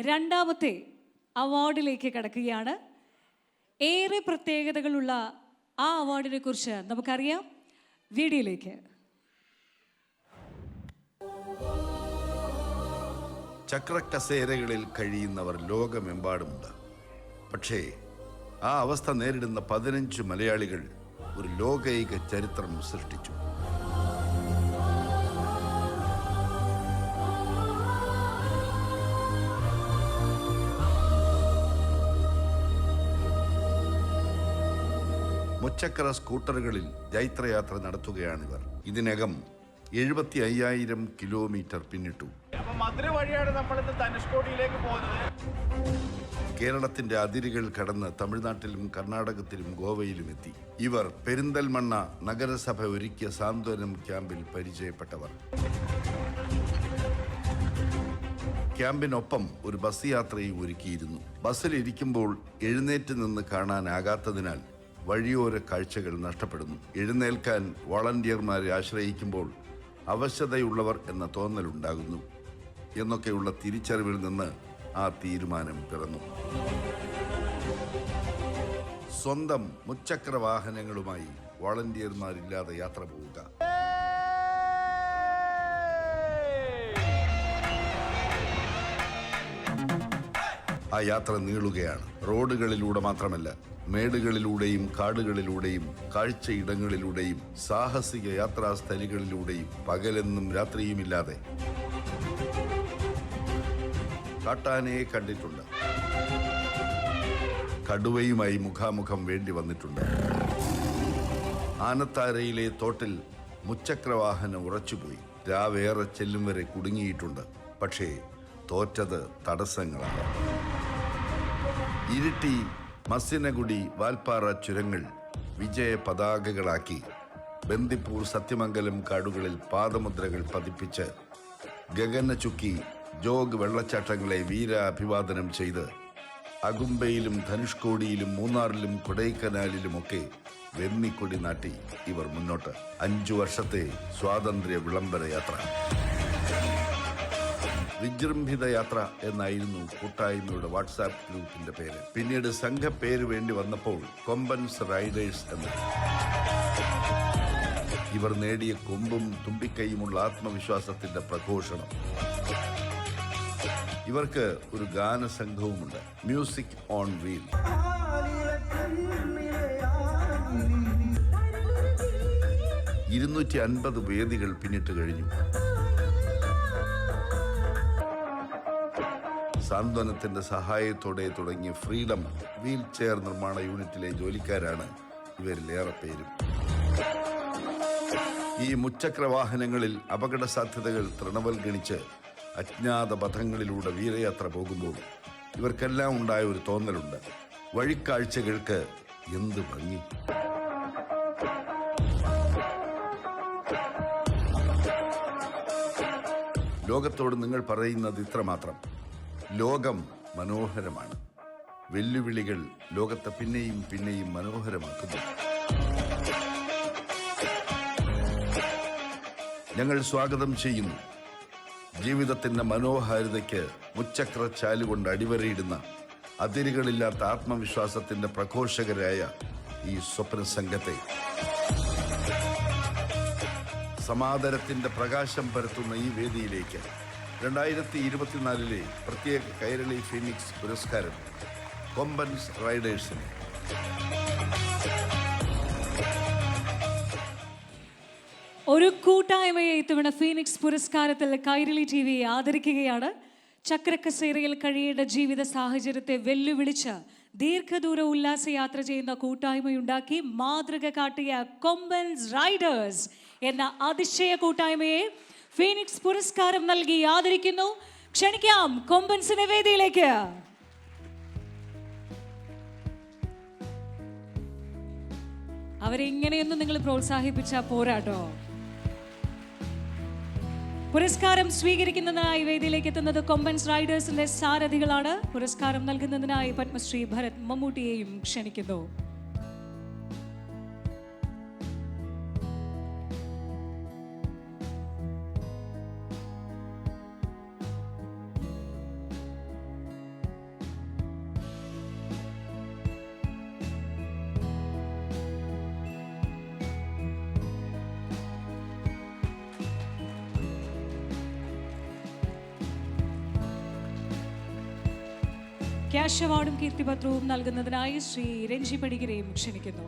രണ്ടാമത്തെ അവാർഡിലേക്ക് കടക്കുകയാണ്. ഏറെ പ്രത്യേകതകളുള്ള ആ അവാർഡിനെ കുറിച്ച് നമുക്കറിയാം. വീഡിയോയിലേക്ക്. ചക്രക്കസേരകളിൽ കഴിയുന്നവർ ലോകമെമ്പാടുമുണ്ട്. പക്ഷേ ആ അവസ്ഥ നേരിടുന്ന പതിനഞ്ച് മലയാളികൾ ഒരു ലോകൈക ചരിത്രം സൃഷ്ടിച്ചു. മുച്ചക്ര സ്കൂട്ടറുകളിൽ ജൈത്രയാത്ര നടത്തുകയാണിവർ. ഇതിനകം എഴുപത്തി അയ്യായിരം കിലോമീറ്റർ പിന്നിട്ടു. കേരളത്തിന്റെ അതിരുകൾ കടന്ന് തമിഴ്നാട്ടിലും കർണാടകത്തിലും ഗോവയിലും എത്തി. ഇവർ പെരിന്തൽമണ്ണ നഗരസഭ ഒരുക്കിയ സാന്ത്വനം ക്യാമ്പിൽ പരിചയപ്പെട്ടവർ. ക്യാമ്പിനൊപ്പം ഒരു ബസ് യാത്രയും ഒരുക്കിയിരുന്നു. ബസ്സിലിരിക്കുമ്പോൾ എഴുന്നേറ്റ് നിന്ന് കാണാനാകാത്തതിനാൽ വഴിയോര കാഴ്ചകൾ നഷ്ടപ്പെടുന്നു. എഴുന്നേൽക്കാൻ വളണ്ടിയർമാരെ ആശ്രയിക്കുമ്പോൾ അവശതയുള്ളവർ എന്ന തോന്നലുണ്ടാകുന്നു. എന്നൊക്കെയുള്ള തിരിച്ചറിവിൽ നിന്ന് ആ തീരുമാനം പിറന്നു. സ്വന്തം മുച്ചക്ര വാഹനങ്ങളുമായി വളണ്ടിയർമാരില്ലാതെ യാത്ര പോവുക. ആ യാത്ര നീളുകയാണ്. റോഡുകളിലൂടെ മാത്രമല്ല മേടുകളിലൂടെയും കാടുകളിലൂടെയും കാഴ്ചയിടങ്ങളിലൂടെയും സാഹസിക യാത്രാ സ്ഥലികളിലൂടെയും പകലെന്നും രാത്രിയുമില്ലാതെ. കാട്ടാനയെ കണ്ടിട്ടുണ്ട്. കടുവയുമായി മുഖാമുഖം വേണ്ടി വന്നിട്ടുണ്ട്. ആനത്താരയിലെ തോട്ടിൽ മുച്ചക്രവാഹനം ഉറച്ചുപോയി. രാവേറെ ചെല്ലും വരെ കുടുങ്ങിയിട്ടുണ്ട്. പക്ഷേ തോറ്റത് തടസ്സങ്ങളാണ്. ഇരിട്ടി മസ്സിനഗുഡി വാൽപ്പാറ ചുരങ്ങൾ വിജയ പതാകകളാക്കി ബന്ദിപ്പൂർ സത്യമംഗലം കാടുകളിൽ പാദമുദ്രകൾ പതിപ്പിച്ച് ഗഗന ചുക്കി ജോഗ് വെള്ളച്ചാട്ടങ്ങളെ വീര അഭിവാദനം ചെയ്ത് അകുംബയിലും ധനുഷ്കോടിയിലും മൂന്നാറിലും കൊടൈക്കനാലിലുമൊക്കെ വെന്നിക്കൊടി നാട്ടി ഇവർ മുന്നോട്ട്. അഞ്ചു വർഷത്തെ സ്വാതന്ത്ര്യ വിളംബര യാത്ര. വിജൃംഭിത യാത്ര എന്നായിരുന്നു കൂട്ടായ്മയുടെ വാട്സാപ്പ് ഗ്രൂപ്പിന്റെ പേര്. പിന്നീട് സംഘ പേര് വേണ്ടി വന്നപ്പോൾ കൊമ്പൻസ് റൈഡേഴ്സ് എന്ന് ഇവർ നേടിയ കൊമ്പും തുമ്പിക്കൈയുമുള്ള ആത്മവിശ്വാസത്തിന്റെ പ്രഘോഷണം. ഇവർക്ക് ഒരു ഗാനസംഘവുമുണ്ട്. Music on wheel. ഇരുന്നൂറ്റി അൻപത് വേദികൾ പിന്നിട്ട് കഴിഞ്ഞു. സാന്ത്വനത്തിന്റെ സഹായത്തോടെ തുടങ്ങിയ ഫ്രീഡം വീൽ ചെയർ നിർമ്മാണ യൂണിറ്റിലെ ജോലിക്കാരാണ് ഇവരിലേറെ പേരും. ഈ മുച്ചക്ര വാഹനങ്ങളിൽ അപകട സാധ്യതകൾ തൃണവൽഗണിച്ച് അജ്ഞാത പഥങ്ങളിലൂടെ വീരയാത്ര പോകുമ്പോൾ ഇവർക്കെല്ലാം ഉണ്ടായ ഒരു തോന്നലുണ്ട്. വഴിക്കാഴ്ചകൾക്ക് എന്ത് ഭംഗി. ലോകത്തോട് നിങ്ങൾ പറയുന്നത് ഇത്രമാത്രം. ലോകം മനോഹരമാണ്. വെല്ലുവിളികൾ ലോകത്തെ പിന്നെയും പിന്നെയും മനോഹരമാക്കുന്നു. ഞങ്ങൾ സ്വാഗതം ചെയ്യുന്നു. ജീവിതത്തിന്റെ മനോഹാരിതയ്ക്ക് മുച്ചക്ര ചാലുകൊണ്ട് അടിവരയിടുന്ന അതിരുകളില്ലാത്ത ആത്മവിശ്വാസത്തിന്റെ പ്രഘോഷകരായ ഈ സ്വപ്ന സംഘത്തെ. സമാദരത്തിന്റെ പ്രകാശം പരത്തുന്ന ഈ വേദിയിലേക്ക് രണ്ടായിരത്തി ഇരുപത്തിനാലിലെ പ്രത്യേക കൈരളി ഫീനിക്സ് പുരസ്കാരം കൊമ്പൻസ് റൈഡേഴ്സിന്. ഒരു കൂട്ടായ്മയെ ഇത്തവണ ഫീനിക്സ് പുരസ്കാരത്തിൽ കൈരളി ടി വിയെ ആദരിക്കുകയാണ്. ചക്രക്കസേരയിൽ കഴിയേണ്ട ജീവിത സാഹചര്യത്തെ വെല്ലുവിളിച്ച് ദീർഘദൂര ഉല്ലാസയാത്ര ചെയ്യുന്ന കൂട്ടായ്മയുണ്ടാക്കി മാതൃക കാട്ടിയ കൊമ്പൻസ് റൈഡേഴ്സ് എന്ന അതിശയ കൂട്ടായ്മയെ ഫീനിക്സ് പുരസ്കാരം നൽകി ആദരിക്കുന്നു. ക്ഷണിക്കാം കൊമ്പൻസിനെ വേദിയിലേക്ക് അവരെ ഇങ്ങനെയൊന്നും നിങ്ങൾ പ്രോത്സാഹിപ്പിച്ച പോരാട്ടോ. പുരസ്കാരം സ്വീകരിക്കുന്നതിനായി വേദിയിലേക്ക് എത്തുന്നത് കൊമ്പൻസ് റൈഡേഴ്സിന്റെ സാരഥികളാണ്. പുരസ്കാരം നൽകുന്നതിനായി പത്മശ്രീ ഭരത് മമ്മൂട്ടിയെയും ക്ഷണിക്കുന്നു. ക്യാഷ് അവാർഡും കീർത്തിപത്രവും നൽകുന്നതിനായി ശ്രീ രഞ്ജി പടികരെയും ക്ഷണിക്കുന്നു.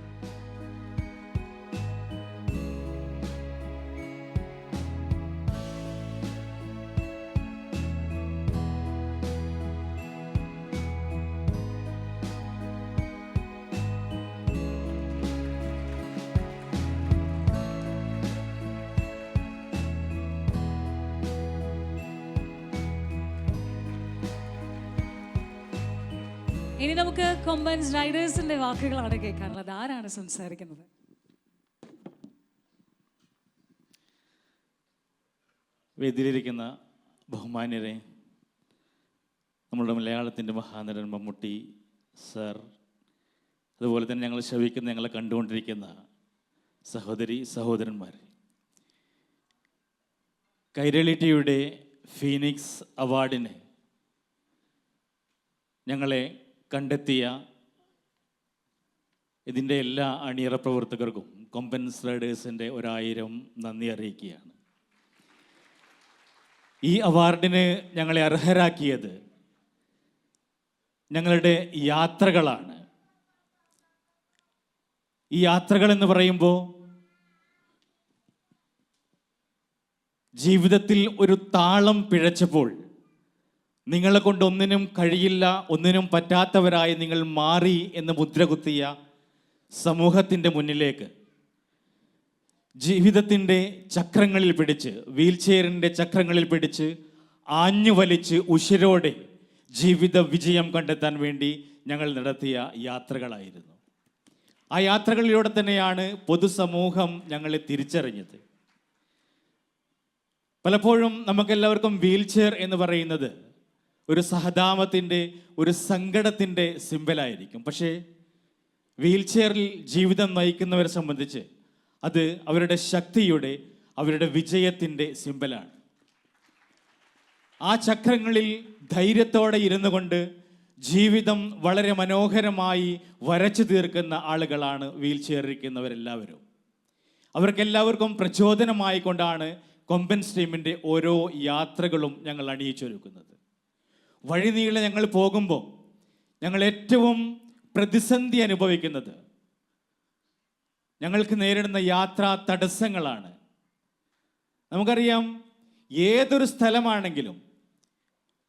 ഇനി നമുക്ക് കൊമ്പൻസ് റൈഡേഴ്സിന്റെ വാക്കുകളാണ് കേൾക്കാനുള്ളത് ആരാണ് സംസാരിക്കുന്നത്? വേദിയിലിരിക്കുന്ന ബഹുമാന്യരെ നമ്മുടെ മലയാളത്തിന്റെ മഹാനടൻ മമ്മൂട്ടി സർ അതുപോലെ തന്നെ ഞങ്ങൾ ശവിക്കുന്ന ഞങ്ങളെ കണ്ടുകൊണ്ടിരിക്കുന്ന സഹോദരി സഹോദരന്മാർ. കൈരളി ടിയുടെ ഫീനിക്സ് അവാർഡിന് ഞങ്ങളെ കണ്ടെത്തിയ ഇതിന്റെ എല്ലാ അണിയറ പ്രവർത്തകർക്കും കൊമ്പൻസ് റൈഡേഴ്സിന്റെ ഒരായിരം നന്ദി അറിയിക്കുകയാണ്. ഈ അവാർഡിന് ഞങ്ങളെ അർഹരാക്കിയത് ഞങ്ങളുടെ യാത്രകളാണ്. ഈ യാത്രകൾ എന്ന് പറയുമ്പോൾ ജീവിതത്തിൽ ഒരു താളം പിഴച്ചപ്പോൾ നിങ്ങളെ കൊണ്ട് ഒന്നിനും കഴിയില്ല ഒന്നിനും പറ്റാത്തവരായി നിങ്ങൾ മാറി എന്ന് മുദ്ര കുത്തിയ സമൂഹത്തിന്റെ മുന്നിലേക്ക്. ജീവിതത്തിന്റെ ചക്രങ്ങളിൽ പിടിച്ച് വീൽ ചെയറിന്റെ ചക്രങ്ങളിൽ പിടിച്ച് ആഞ്ഞു വലിച്ച് ഉശിരോടെ ജീവിത വിജയം കണ്ടെത്താൻ വേണ്ടി ഞങ്ങൾ നടത്തിയ യാത്രകളായിരുന്നു. ആ യാത്രകളിലൂടെ തന്നെയാണ് പൊതുസമൂഹം ഞങ്ങളെ തിരിച്ചറിഞ്ഞത്. പലപ്പോഴും നമുക്കെല്ലാവർക്കും വീൽ ചെയർ എന്ന് പറയുന്നത് ഒരു സഹതാപത്തിന്റെ ഒരു സങ്കടത്തിന്റെ സിമ്പലായിരിക്കും. പക്ഷേ വീൽ ചെയറിൽ ജീവിതം നയിക്കുന്നവരെ സംബന്ധിച്ച് അത് അവരുടെ ശക്തിയുടെ അവരുടെ വിജയത്തിന്റെ സിമ്പലാണ്. ആ ചക്രങ്ങളിൽ ധൈര്യത്തോടെ ഇരുന്നു കൊണ്ട് ജീവിതം വളരെ മനോഹരമായി വരച്ചു തീർക്കുന്ന ആളുകളാണ് വീൽ ചെയറിരിക്കുന്നവരെല്ലാവരും അവർക്കെല്ലാവർക്കും പ്രചോദനമായിക്കൊണ്ടാണ് കൊമ്പൻസ് ടീമിന്റെ ഓരോ യാത്രകളും ഞങ്ങൾ അണിയിച്ചൊരുക്കുന്നത്. വഴിനീളെ ഞങ്ങൾ പോകുമ്പോൾ ഞങ്ങൾ ഏറ്റവും പ്രതിസന്ധി അനുഭവിക്കുന്നത്. ഞങ്ങൾക്ക് നേരിടുന്ന യാത്രാ തടസ്സങ്ങളാണ്. നമുക്കറിയാം ഏതൊരു സ്ഥലമാണെങ്കിലും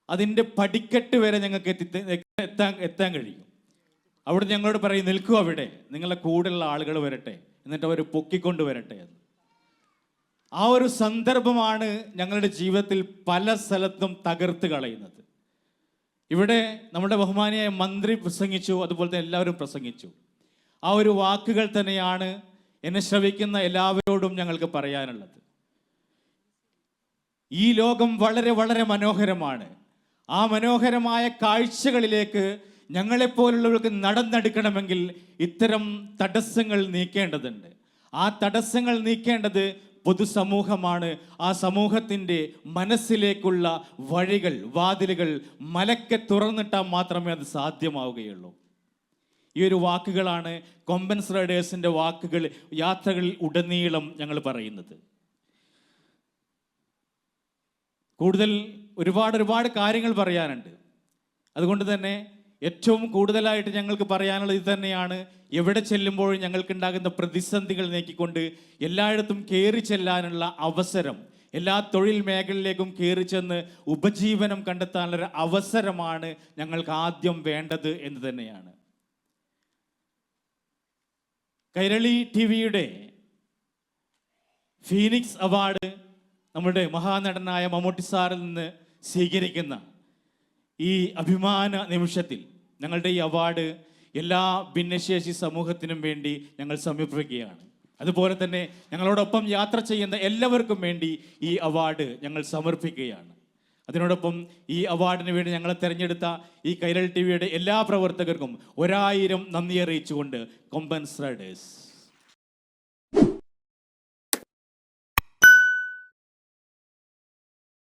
അതിന്റെ പടിക്കെട്ട് വരെ ഞങ്ങൾക്ക് എത്തി എത്താൻ എത്താൻ കഴിയും. അവിടെ ഞങ്ങളോട് പറയും നിൽക്കൂ അവിടെ. നിങ്ങളെ കൂടെയുള്ള ആളുകൾ വരട്ടെ. എന്നിട്ട് അവർ പൊക്കിക്കൊണ്ട് വരട്ടെ. എന്ന്. ആ ഒരു സന്ദർഭമാണ് ഞങ്ങളുടെ ജീവിതത്തിൽ പല സ്ഥലത്തും തകർത്ത് കളയുന്നത്. ഇവിടെ നമ്മുടെ ബഹുമാനിയായ മന്ത്രി പ്രസംഗിച്ചു അതുപോലെ തന്നെ എല്ലാവരും പ്രസംഗിച്ചു. ആ ഒരു വാക്കുകൾ തന്നെയാണ് എന്നെ ശ്രവിക്കുന്ന എല്ലാവരോടും ഞങ്ങൾക്ക് പറയാനുള്ളത്. ഈ ലോകം വളരെ വളരെ മനോഹരമാണ്. ആ മനോഹരമായ കാഴ്ചകളിലേക്ക് ഞങ്ങളെപ്പോലുള്ളവർക്ക് നടന്നെടുക്കണമെങ്കിൽ ഇത്തരം തടസ്സങ്ങൾ നീക്കേണ്ടതുണ്ട്. ആ തടസ്സങ്ങൾ നീക്കേണ്ടത് പൊതുസമൂഹമാണ്. ആ സമൂഹത്തിന്റെ മനസ്സിലേക്കുള്ള വഴികൾ വാതിലുകൾ മലക്കെ തുറന്നിട്ടാൽ മാത്രമേ അത് സാധ്യമാവുകയുള്ളൂ. ഈ ഒരു വാക്കുകളാണ് കൊമ്പൻസ് റൈഡേഴ്സിന്റെ വാക്കുകൾ യാത്രകളിൽ ഉടനീളം ഞങ്ങൾ പറയുന്നത്. കൂടുതൽ ഒരുപാട് ഒരുപാട് കാര്യങ്ങൾ പറയാനുണ്ട്. അതുകൊണ്ട് തന്നെ ഏറ്റവും കൂടുതലായിട്ട് ഞങ്ങൾക്ക് പറയാനുള്ളത് ഇത് തന്നെയാണ്. എവിടെ ചെല്ലുമ്പോഴും ഞങ്ങൾക്കുണ്ടാകുന്ന പ്രതിസന്ധികൾ നീക്കിക്കൊണ്ട് എല്ലായിടത്തും കയറി ചെല്ലാനുള്ള അവസരം എല്ലാ തൊഴിൽ മേഖലയിലേക്കും കയറി ചെന്ന് ഉപജീവനം കണ്ടെത്താനുള്ളൊരു അവസരമാണ് ഞങ്ങൾക്ക് ആദ്യം വേണ്ടത് എന്ന് തന്നെയാണ്. കൈരളി ടി വിയുടെ ഫീനിക്സ് അവാർഡ് നമ്മുടെ മഹാനടനായ മമ്മൂട്ടി സാറിൽ നിന്ന് സ്വീകരിക്കുന്ന ഈ അഭിമാന നിമിഷത്തിൽ ഞങ്ങളുടെ ഈ അവാർഡ് എല്ലാ ഭിന്നശേഷി സമൂഹത്തിനും വേണ്ടി ഞങ്ങൾ സമർപ്പിക്കുകയാണ്. അതുപോലെ തന്നെ ഞങ്ങളോടൊപ്പം യാത്ര ചെയ്യുന്ന എല്ലാവർക്കും വേണ്ടി ഈ അവാർഡ് ഞങ്ങൾ സമർപ്പിക്കുകയാണ്. അതിനോടൊപ്പം ഈ അവാർഡിന് വേണ്ടി ഞങ്ങളെ തിരഞ്ഞെടുത്ത ഈ കൈരൾ ടി വിയുടെ എല്ലാ പ്രവർത്തകർക്കും ഒരായിരം നന്ദി അറിയിച്ചുകൊണ്ട് റൈഡേഴ്സ്